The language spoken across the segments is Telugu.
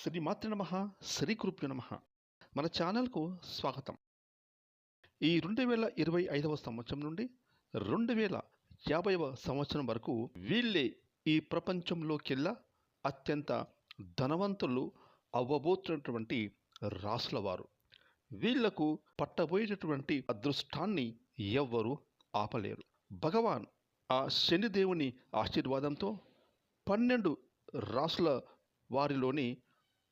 శ్రీమాతృ నమ శ్రీ కృప్యు నమ. మన ఛానల్కు స్వాగతం. ఈ రెండు వేల ఇరవై ఐదవ సంవత్సరం నుండి రెండు వేల యాభైవ సంవత్సరం వరకు వీళ్ళే ఈ ప్రపంచంలోకెల్లా అత్యంత ధనవంతులు అవ్వబోతున్నటువంటి రాసుల వారు వీళ్ళకు పట్టబోయేటటువంటి అదృష్టాన్ని ఎవ్వరూ ఆపలేరు. భగవాన్ ఆ శనిదేవుని ఆశీర్వాదంతో పన్నెండు రాసుల వారిలోని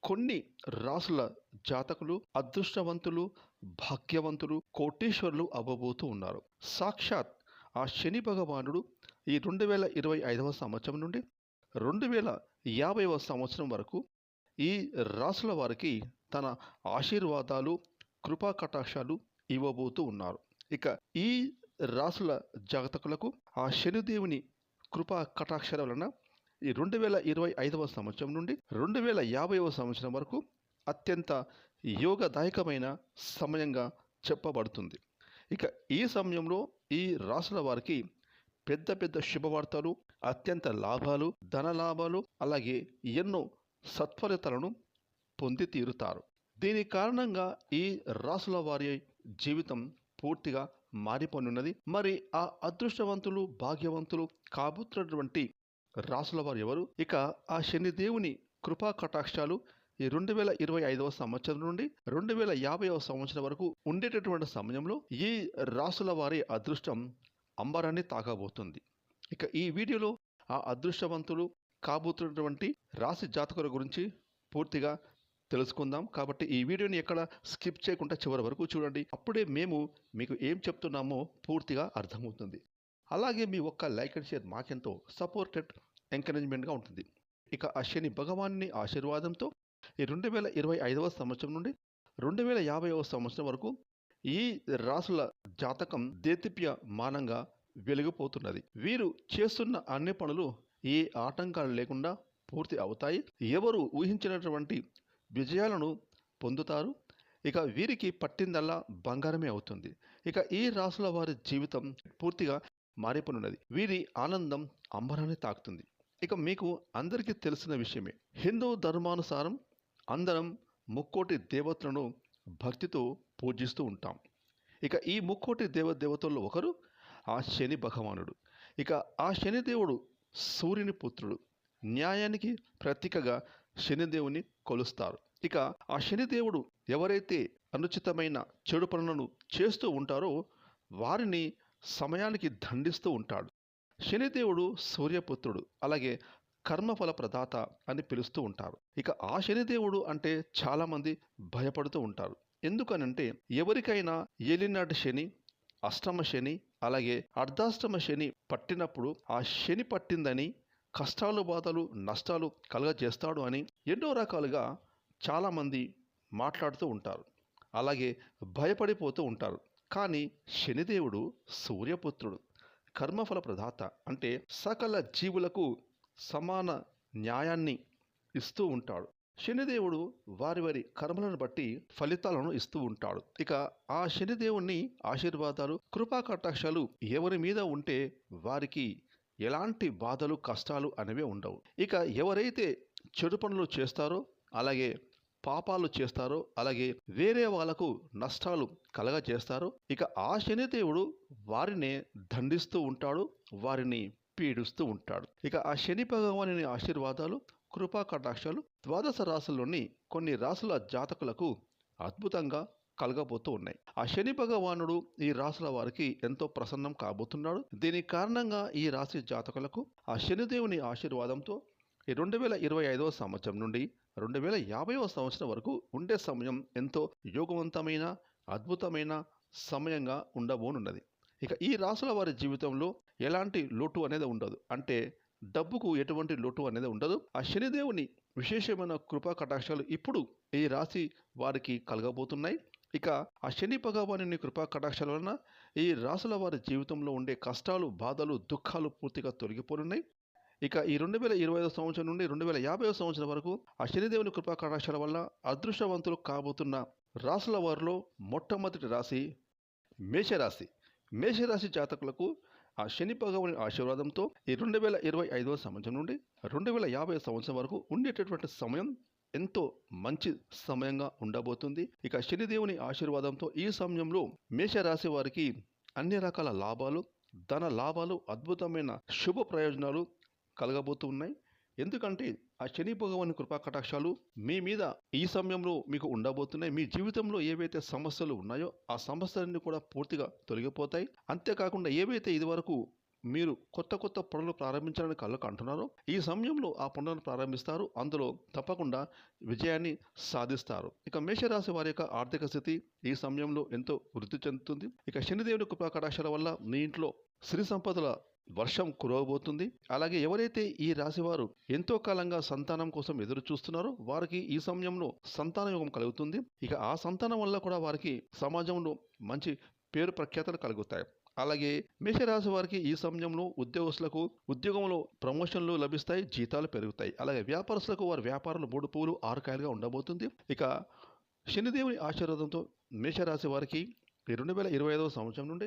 కొన్ని రాసుల జాతకులు అదృష్టవంతులు భాగ్యవంతులు కోటీశ్వరులు అవ్వబోతూ ఉన్నారు. సాక్షాత్ ఆ శని భగవానుడు ఈ రెండు వేల ఇరవై ఐదవ సంవత్సరం నుండి రెండు వేల యాభైవ సంవత్సరం వరకు ఈ రాసుల వారికి తన ఆశీర్వాదాలు కృపా కటాక్షాలు ఇవ్వబోతూ ఉన్నారు. ఇక ఈ రాసుల జాతకులకు ఆ శనిదేవుని కృపా కటాక్షాల వలన ఈ రెండు వేల ఇరవై ఐదవ సంవత్సరం నుండి రెండు వేల యాభైవ సంవత్సరం వరకు అత్యంత యోగదాయకమైన సమయంగా చెప్పబడుతుంది. ఇక ఈ సమయంలో ఈ రాసుల వారికి పెద్ద పెద్ద శుభవార్తలు అత్యంత లాభాలు ధన లాభాలు అలాగే ఎన్నో సత్ఫలితాలను పొంది తీరుతారు. దీని కారణంగా ఈ రాసుల వారి జీవితం పూర్తిగా మారిపోనున్నది. మరి ఆ అదృష్టవంతులు భాగ్యవంతులు కాబోతున్నటువంటి రాసుల వారు ఎవరు? ఇక ఆ శనిదేవుని కృపా కటాక్షాలు ఈ రెండు వేల ఇరవై ఐదవ సంవత్సరం నుండి రెండు వేల యాభైవ సంవత్సరం వరకు ఉండేటటువంటి సమయంలో ఈ రాసుల వారి అదృష్టం అంబరాన్ని తాకబోతుంది. ఇక ఈ వీడియోలో ఆ అదృష్టవంతులు కాబోతున్నటువంటి రాశి జాతకుల గురించి పూర్తిగా తెలుసుకుందాం. కాబట్టి ఈ వీడియోని ఎక్కడ స్కిప్ చేయకుండా చివరి వరకు చూడండి. అప్పుడే మేము మీకు ఏం చెప్తున్నామో పూర్తిగా అర్థమవుతుంది. అలాగే మీ ఒక్క లైక్ అండ్ షేర్ మాకెంతో సపోర్టెడ్ ఎంకరేజ్మెంట్గా ఉంటుంది. ఇక ఆ శని భగవాన్ని ఆశీర్వాదంతో ఈ రెండు వేల ఇరవై ఐదవ సంవత్సరం నుండి రెండు వేల యాభైవ సంవత్సరం వరకు ఈ రాసుల జాతకం దేతిప్య మానంగా వెలిగిపోతున్నది. వీరు చేస్తున్న అన్ని పనులు ఏ ఆటంకాలు లేకుండా పూర్తి అవుతాయి. ఎవరు ఊహించినటువంటి విజయాలను పొందుతారు. ఇక వీరికి పట్టిందల్లా బంగారమే అవుతుంది. ఇక ఈ రాసుల వారి జీవితం పూర్తిగా మారిపోనున్నది. వీరి ఆనందం అంబరాన్ని తాకుతుంది. ఇక మీకు అందరికీ తెలిసిన విషయమే. హిందూ ధర్మానుసారం అందరం ముక్కోటి దేవతలను భక్తితో పూజిస్తూ ఉంటాం. ఇక ఈ ముక్కోటి దేవ దేవతల్లో ఒకరు ఆ శని భగవానుడు. ఇక ఆ శనిదేవుడు సూర్యుని పుత్రుడు. న్యాయానికి ప్రతీకగా శనిదేవుని కొలుస్తారు. ఇక ఆ శనిదేవుడు ఎవరైతే అనుచితమైన చెడు పనులను చేస్తూ ఉంటారో వారిని సమయానికి దండిస్తూ ఉంటాడు. శనిదేవుడు సూర్యపుత్రుడు అలాగే కర్మఫల ప్రదాత అని పిలుస్తూ ఉంటారు. ఇక ఆ శనిదేవుడు అంటే చాలామంది భయపడుతూ ఉంటారు. ఎందుకనంటే ఎవరికైనా ఏలినాటి శని అష్టమ శని అలాగే అర్ధాష్టమ శని పట్టినప్పుడు ఆ శని పట్టిందని కష్టాలు బాధలు నష్టాలు కలగజేస్తాడు అని ఎన్నో రకాలుగా చాలామంది మాట్లాడుతూ ఉంటారు. అలాగే భయపడిపోతూ ఉంటారు. కానీ శనిదేవుడు సూర్యపుత్రుడు కర్మఫల ప్రదాత అంటే సకల జీవులకు సమాన న్యాయాన్ని ఇస్తూ ఉంటాడు. శనిదేవుడు వారి వారి కర్మలను బట్టి ఫలితాలను ఇస్తూ ఉంటాడు. ఇక ఆ శనిదేవుని ఆశీర్వాదాలు కృపా కటాక్షాలు ఎవరి మీద ఉంటే వారికి ఎలాంటి బాధలు కష్టాలు అనేవి ఉండవు. ఇక ఎవరైతే చెడు పనులు చేస్తారో అలాగే పాపాలు చేస్తారో అలాగే వేరే వాళ్ళకు నష్టాలు కలగజేస్తారో ఇక ఆ శనిదేవుడు వారినే దండిస్తూ ఉంటాడు వారిని పీడిస్తూ ఉంటాడు. ఇక ఆ శని భగవాని ఆశీర్వాదాలు కృపా కటాక్షాలు ద్వాదశ రాశుల్లోని కొన్ని రాసుల జాతకులకు అద్భుతంగా కలగబోతూ ఉన్నాయి. ఆ శని భగవానుడు ఈ రాసుల వారికి ఎంతో ప్రసన్నం కాబోతున్నాడు. దీని కారణంగా ఈ రాశి జాతకులకు ఆ శనిదేవుని ఆశీర్వాదంతో రెండు వేల ఇరవై ఐదవ సంవత్సరం నుండి రెండు వేల యాభైవ సంవత్సరం వరకు ఉండే సమయం ఎంతో యోగవంతమైన అద్భుతమైన సమయంగా ఉండబోనున్నది. ఇక ఈ రాసుల వారి జీవితంలో ఎలాంటి లోటు అనేది ఉండదు. అంటే డబ్బుకు ఎటువంటి లోటు అనేది ఉండదు. ఆ శనిదేవుని విశేషమైన కృపా కటాక్షాలు ఇప్పుడు ఈ రాశి వారికి కలగబోతున్నాయి. ఇక ఆ శని భగవాని కృపా కటాక్షాల వలన ఈ రాసుల వారి జీవితంలో ఉండే కష్టాలు బాధలు దుఃఖాలు పూర్తిగా తొలగిపోనున్నాయి. ఇక ఈ రెండు వేల ఇరవై ఐదో సంవత్సరం నుండి రెండు వేల యాభై సంవత్సరం వరకు ఆ శనిదేవుని కృపా కటాక్షాల వల్ల అదృష్టవంతులు కాబోతున్న రాసుల వారిలో మొట్టమొదటి రాశి మేషరాశి. మేషరాశి జాతకులకు ఆ శని భగవాని ఆశీర్వాదంతో ఈ రెండు వేల ఇరవై ఐదవ సంవత్సరం నుండి రెండు వేల యాభై సంవత్సరం వరకు ఉండేటటువంటి సమయం ఎంతో మంచి సమయంగా ఉండబోతుంది. ఇక శనిదేవుని ఆశీర్వాదంతో ఈ సమయంలో మేషరాశి వారికి అన్ని రకాల లాభాలు ధన లాభాలు అద్భుతమైన శుభ ప్రయోజనాలు కలగబోతున్నాయి ఎందుకంటే ఆ శని భగవాని కృపా కటాక్షాలు మీ మీద ఈ సమయంలో మీకు ఉండబోతున్నాయి. మీ జీవితంలో ఏవైతే సమస్యలు ఉన్నాయో ఆ సమస్యలన్నీ కూడా పూర్తిగా తొలగిపోతాయి. అంతేకాకుండా ఏవైతే ఇదివరకు మీరు కొత్త కొత్త పనులు ప్రారంభించాలని కళ్ళకు అంటున్నారో ఈ సమయంలో ఆ పనులను ప్రారంభిస్తారు. అందులో తప్పకుండా విజయాన్ని సాధిస్తారు. ఇక మేషరాశి వారి యొక్క ఆర్థిక స్థితి ఈ సమయంలో ఎంతో వృద్ధి చెందుతుంది. ఇక శనిదేవుని కృపా కటాక్షాల వల్ల మీ ఇంట్లో శ్రీ సంపదల వర్షం కురవబోతుంది. అలాగే ఎవరైతే ఈ రాశివారు ఎంతో కాలంగా సంతానం కోసం ఎదురు చూస్తున్నారో వారికి ఈ సమయంలో సంతాన యోగం కలుగుతుంది. ఇక ఆ సంతానం వల్ల కూడా వారికి సమాజంలో మంచి పేరు ప్రఖ్యాతలు కలుగుతాయి. అలాగే మేషరాశి వారికి ఈ సమయంలో ఉద్యోగస్తులకు ఉద్యోగంలో ప్రమోషన్లు లభిస్తాయి జీతాలు పెరుగుతాయి. అలాగే వ్యాపారస్తులకు వారి వ్యాపారాలు మూడు పూలు ఆరు కాయలుగా ఉండబోతుంది. ఇక శనిదేవుని ఆశీర్వాదంతో మేషరాశి వారికి రెండు వేల ఇరవై ఐదవ సంవత్సరం నుండి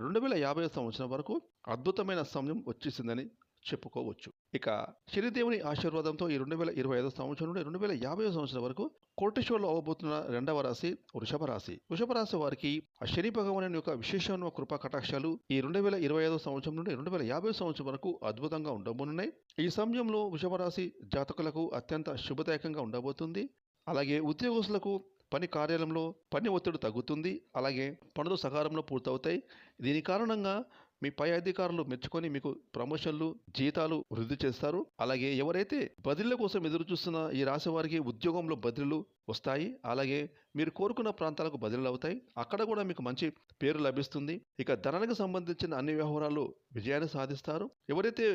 రెండు వేల యాభై సంవత్సరం వరకు అద్భుతమైన సమయం వచ్చేసిందని చెప్పుకోవచ్చు. ఇక శనిదేవుని ఆశీర్వాదంతో ఈ రెండు వేల ఇరవై ఐదో సంవత్సరం నుండి రెండు వేల యాభై సంవత్సరం వరకు కోటేశ్వర్లో అవబోతున్న రెండవ రాశి వృషభ రాశి. వృషభ రాశి వారికి ఆ శని భగవాను యొక్క విశేషమైన కృపా కటాక్షాలు ఈ రెండు వేల ఇరవై ఐదో సంవత్సరం నుండి రెండు వేల యాభై సంవత్సరం వరకు అద్భుతంగా ఉండబోనున్నాయి. ఈ సమయంలో వృషభ రాశి జాతకులకు అత్యంత శుభదాయకంగా ఉండబోతుంది. అలాగే ఉద్యోగస్తులకు పని కార్యాలయంలో పని ఒత్తిడి తగ్గుతుంది అలాగే పనులు సకాలంలో పూర్తవుతాయి. దీని కారణంగా మీ పై అధికారులు మెచ్చుకొని మీకు ప్రమోషన్లు జీతాలు వృద్ధి చేస్తారు. అలాగే ఎవరైతే బదిలీల కోసం ఎదురు చూస్తున్న ఈ రాశి వారికి ఉద్యోగంలో బదిలీలు వస్తాయి. అలాగే మీరు కోరుకున్న ప్రాంతాలకు బదిలీలు అవుతాయి. అక్కడ కూడా మీకు మంచి పేరు లభిస్తుంది. ఇక ధనానికి సంబంధించిన అన్ని వ్యవహారాలు విజయాన్ని సాధిస్తారు. ఎవరైతే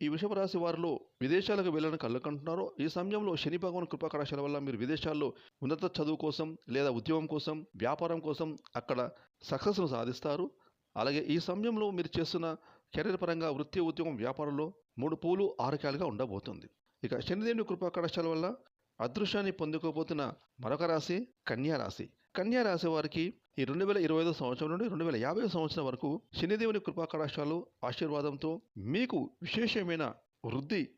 ఈ వృషభ రాశి వారిలో విదేశాలకు వెళ్ళని కళ్ళకంటున్నారో ఈ సమయంలో శని భగవాన్ కృపాకటాశాల వల్ల మీరు విదేశాల్లో ఉన్నత చదువు కోసం లేదా ఉద్యోగం కోసం వ్యాపారం కోసం అక్కడ సక్సెస్ను సాధిస్తారు. అలాగే ఈ సమయంలో మీరు చేస్తున్న కెరీర్ పరంగా వృత్తి ఉద్యోగం వ్యాపారంలో మూడు పూలు ఆరకాలుగా ఉండబోతుంది. ఇక శనిదేవుని కృపాకటాశాల వల్ల అదృశ్యాన్ని పొందుకోబోతున్న మరొక రాశి కన్యా రాశి. కన్యా రాశి వారికి ఈ రెండు వేల ఇరవై ఐదో సంవత్సరం నుండి రెండు వేల యాభై సంవత్సరం వరకు శనిదేవుని కృపా కటాక్షాలు ఆశీర్వాదంతో మీకు విశేషమైన వృద్ధి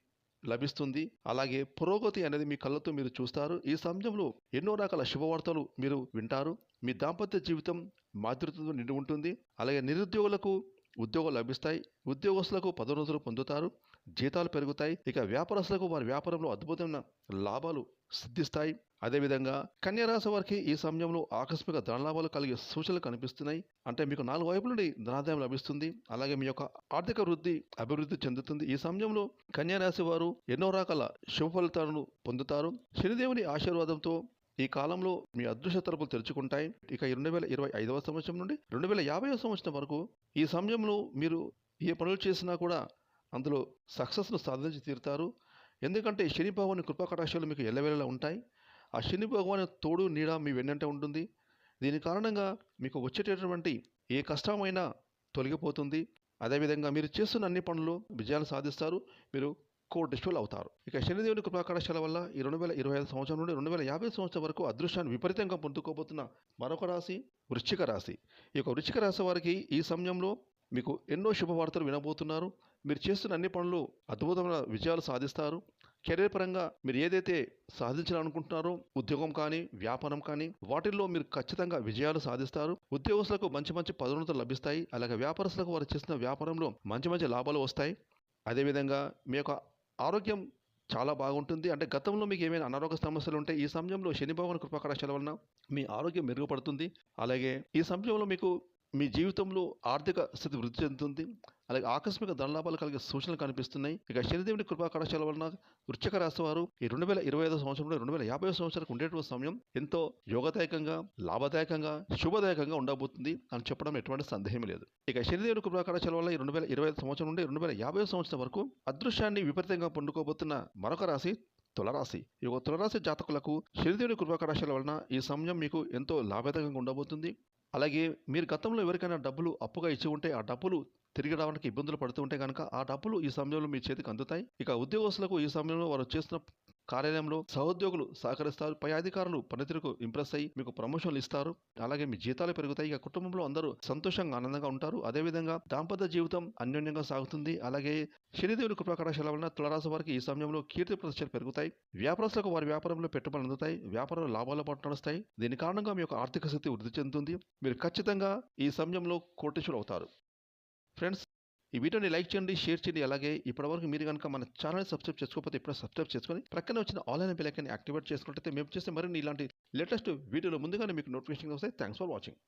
లభిస్తుంది. అలాగే పురోగతి అనేది మీ కళ్ళతో మీరు చూస్తారు. ఈ సమయంలో ఎన్నో రకాల శుభవార్తలు మీరు వింటారు. మీ దాంపత్య జీవితం మాతృత్వంతో నిండి ఉంటుంది. అలాగే నిరుద్యోగులకు ఉద్యోగాలు లభిస్తాయి. ఉద్యోగస్తులకు పదోన్నతులు పొందుతారు. జీతాలు పెరుగుతాయి. ఇక వ్యాపారస్తులకు వారి వ్యాపారంలో అద్భుతమైన లాభాలు సిద్ధిస్తాయి. అదేవిధంగా కన్యరాశి వారికి ఈ సమయంలో ఆకస్మిక ధనలాభాలు కలిగే సూచనలు కనిపిస్తున్నాయి. అంటే మీకు నాలుగు వైపుల నుండి ధనాదాయం లభిస్తుంది. అలాగే మీ యొక్క ఆర్థిక వృద్ధి అభివృద్ధి చెందుతుంది. ఈ సమయంలో కన్యారాశి వారు ఎన్నో రకాల శుభ ఫలితాలను పొందుతారు. శనిదేవుని ఆశీర్వాదంతో ఈ కాలంలో మీ అదృశ్య తలుపులు తెరుచుకుంటాయి. ఇక రెండు వేల ఇరవై ఐదవ సంవత్సరం నుండి రెండు వేల యాభై సంవత్సరం వరకు ఈ సమయంలో మీరు ఏ పనులు చేసినా కూడా అందులో సక్సెస్ను సాధించి తీరుతారు. ఎందుకంటే శని భగవాని కృపా మీకు ఎల్లవేళలా ఉంటాయి. ఆ శని భగవాని తోడు నీడ మీ వెన్నంటే ఉంటుంది. దీని కారణంగా మీకు వచ్చేటటువంటి ఏ కష్టమైనా తొలగిపోతుంది. అదేవిధంగా మీరు చేస్తున్న అన్ని పనులు విజయాలు సాధిస్తారు. మీరు కోటేశ్వరులు అవుతారు. ఇక శనిదేవుని కృపా వల్ల ఈ రెండు వేల ఇరవై ఐదు సంవత్సరం నుండి రెండు వేల యాభై సంవత్సరం వరకు అదృష్టాన్ని విపరీతంగా పొందుకోబోతున్న మరొక రాశి వృశ్చిక రాశి. ఈ యొక్క వృశ్చిక రాశి వారికి ఈ సమయంలో మీకు ఎన్నో శుభవార్తలు వినబోతున్నారు. మీరు చేస్తున్న అన్ని పనులు అద్భుతమైన విజయాలు సాధిస్తారు. కెరీర్ పరంగా మీరు ఏదైతే సాధించాలనుకుంటున్నారో ఉద్యోగం కానీ వ్యాపారం కానీ వాటిల్లో మీరు ఖచ్చితంగా విజయాలు సాధిస్తారు. ఉద్యోగస్తులకు మంచి మంచి పదోన్నతులు లభిస్తాయి. అలాగే వ్యాపారస్తులకు వారు చేస్తున్న వ్యాపారంలో మంచి మంచి లాభాలు వస్తాయి. అదేవిధంగా మీ యొక్క ఆరోగ్యం చాలా బాగుంటుంది. అంటే గతంలో మీకు ఏమైనా అనారోగ్య సమస్యలు ఉంటే ఈ సమయంలో శని భగవాన్ కృపాకటాక్షాల వలన మీ ఆరోగ్యం మెరుగుపడుతుంది. అలాగే ఈ సమయంలో మీకు మీ జీవితంలో ఆర్థిక స్థితి వృద్ధి చెందుతుంది. అలాగే ఆకస్మిక ధనలాభాలు కలిగే సూచనలు కనిపిస్తున్నాయి. ఇక శనిదేవుని కృపా వలన వృశ్చిక రాశి వారు ఈ రెండు వేల ఇరవై ఐదో సంవత్సరం నుండి రెండు వేల యాభై సంవత్సరాలకు ఉండేటువంటి సమయం ఎంతో యోగదాయకంగా లాభదాయకంగా శుభదాయకంగా ఉండబోతుంది అని చెప్పడం ఎటువంటి సందేహం లేదు. ఇక శనిదేవుని కృపా వల్ల ఈ రెండు వేల ఇరవై ఐదు సంవత్సరం నుండి రెండు వేల యాభై సంవత్సరం వరకు అదృశ్యాన్ని విపరీతంగా పండుకోబోతున్న మరొక రాశి తులరాశి. ఈ యొక్క తులరాశి జాతకులకు శనిదేవుని కృపా కటాక్షాల వలన ఈ సమయం మీకు ఎంతో లాభదాయకంగా ఉండబోతుంది. అలాగే మీరు గతంలో ఎవరికైనా డబ్బులు అప్పుగా ఇచ్చి ఉంటే ఆ డబ్బులు తిరిగి రావడానికి ఇబ్బందులు పడుతుంటే కనుక ఆ డబ్బులు ఈ సమయంలో మీ చేతికి అందుతాయి. ఇక ఉద్యోగస్తులకు ఈ సమయంలో వారు చేస్తున్న కార్యాలయంలో సహోద్యోగులు సహకరిస్తారు. పై అధికారులు పనితీరుకు ఇంప్రెస్ అయ్యి మీకు ప్రమోషన్లు ఇస్తారు. అలాగే మీ జీతాలు పెరుగుతాయి. ఇక కుటుంబంలో అందరూ సంతోషంగా ఆనందంగా ఉంటారు. అదేవిధంగా దాంపత్య జీవితం అన్యోన్యంగా సాగుతుంది. అలాగే శనిదేవుని కృపాకటాశాల వలన తులరాశి వారికి ఈ సమయంలో కీర్తి ప్రదర్శనలు పెరుగుతాయి. వ్యాపారస్తులకు వారి వ్యాపారంలో పెట్టుబడులు అందుతాయి. వ్యాపారంలో లాభాల పాటు నడుస్తాయి. దీని కారణంగా మీ యొక్క ఆర్థిక స్థితి వృద్ధి చెందుతుంది. మీరు ఖచ్చితంగా ఈ సమయంలో కోటేశ్వరు అవుతారు. ఫ్రెండ్స్ ఈ వీడియోని లైక్ చేయండి షేర్ చేయండి. అలాగే ఇప్పటివరకు మీరు కనుక మన ఛానల్ సబ్స్క్రైబ్ చేసుకోకపోతే ఇప్పుడు సబ్స్క్రైబ్ చేసుకొని ప్రక్కన వచ్చిన ఆన్లైన్ బెల్ యాక్టివేట్ చేసుకుంటే మేము చేసే మరిన్ని ఇలాంటి లేటెస్ట్ వీడియోలు ముందుగానే మీకు నోటిఫికేషన్ వస్తాయి. Thanks for watching